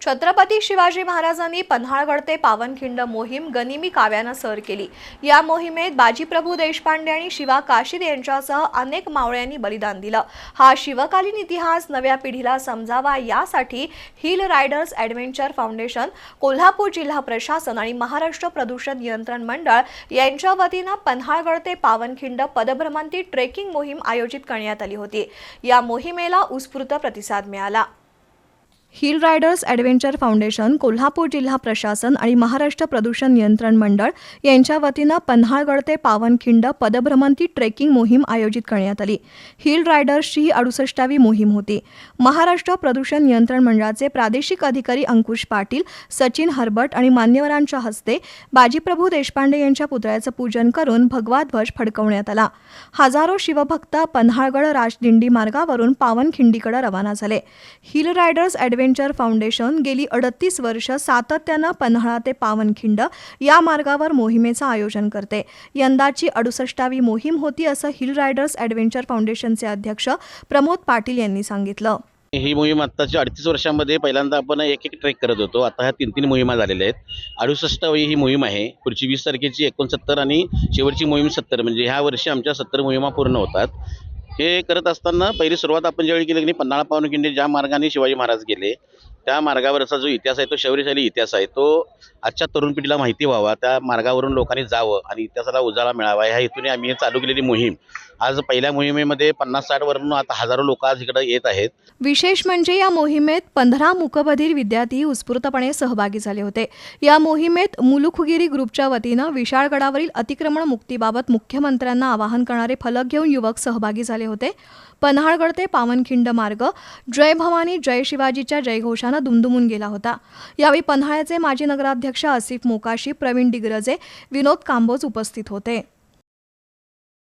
छत्रपती शिवाजी महाराजांनी पन्हाळगड ते पावनखिंड मोहीम गनिमी काव्यानं सर केली. या मोहिमेत बाजीप्रभू देशपांडे आणि शिवा काशीद यांच्यासह अनेक मावळ्यांनी बलिदान दिलं. हा शिवकालीन इतिहास नव्या पिढीला समजावा यासाठी hill riders adventure foundation Kolhapur जिल्हा प्रशासन आणि महाराष्ट्र प्रदूषण नियंत्रण मंडळ यांच्या वतीनं पन्हाळगड ते पावनखिंड पदभ्रमंती ट्रेकिंग मोहीम आयोजित करण्यात आली होती. या मोहिमेला उत्स्फूर्त प्रतिसाद मिळाला. Hill riders adventure foundation Kolhapur जिल्हा प्रशासन आणि महाराष्ट्र प्रदूषण नियंत्रण मंडळ यांच्या वतीनं पन्हाळगड ते पावनखिंड पदभ्रमंती ट्रेकिंग मोहीम आयोजित करण्यात आली. हिल रायडर्सची ही अडुसष्टावी मोहीम होती. महाराष्ट्र प्रदूषण नियंत्रण मंडळाचे प्रादेशिक अधिकारी अंकुश पाटील सचिन हरबट आणि मान्यवरांच्या हस्ते बाजीप्रभू देशपांडे यांच्या पुतळ्याचं पूजन करून भगवा ध्वज फडकवण्यात आला. हजारो शिवभक्त पन्हाळगड राजदिंडी मार्गावरून पावनखिंडीकडे रवाना झाले. हिल रायडर्स ॲडव्हेंचर फाउंडेशन गेली अडतीस वर्ष सातत्यानं पन्हाळा ते पावनखिंड या मार्गावर मोहिमेचं आयोजन करते. यंदाची अडुसष्टावी मोहीम होती असं हिल रायडर्स ॲडव्हेंचर फाउंडेशनचे अध्यक्ष प्रमोद पाटील यांनी सांगितलं. ही मोहीम आत्ताच्या अडतीस वर्षामध्ये पहिल्यांदा आपण एक एक ट्रेक करत होतो. आता ह्या तीन तीन मोहिमा झालेल्या आहेत. अडुसष्टावी ही मोहीम आहे. पुढची वीस तारखेची एकोणसत्तर आणि शेवटची मोहीम सत्तर. म्हणजे ह्या वर्षी आमच्या सत्तर मोहिमा पूर्ण होतात. हे करत असताना पहिली सुरुवात आपण ज्यावेळी केली की नाही, पन्हाळा पावनखिंडी ज्या मार्गाने शिवाजी महाराज गेले त्या मार्गावरचा जो इतिहास आहे तो शौर्यशाली इतिहास आहे. तो आजच्या तरुण पिढीला माहिती व्हावा त्या मार्गावरून लोकांनी जावं आणि इतिहासाला उजाळा मिळावा. ह्या हेतूने आम्ही चालू केलेली मोहीम. आज पहिल्या मोहिमेमध्ये पन्नास साठ वरून आता हजारो लोक आज इकडे येत आहेत. विशेष म्हणजे या मोहिमेत पंधरा मुकबधीर विद्यार्थी उत्स्फूर्तपणे सहभागी झाले होते. या मोहिमेत मुलुखगिरी ग्रुपच्या वतीनं विशाळगडावरील अतिक्रमण मुक्तीबाबत मुख्यमंत्र्यांना आवाहन करणारे फलक घेऊन युवक सहभागी झाले होते. पन्हाळगड ते पावनखिंड मार्ग. जय भवानी जय शिवाजीच्या जयघोषानं दुमदुमून गेला होता. यावेळी पन्हाळ्याचे माजी नगराध्यक्ष आसिफ मोकाशी प्रवीण डिग्रजे विनोद कांबोज उपस्थित होते.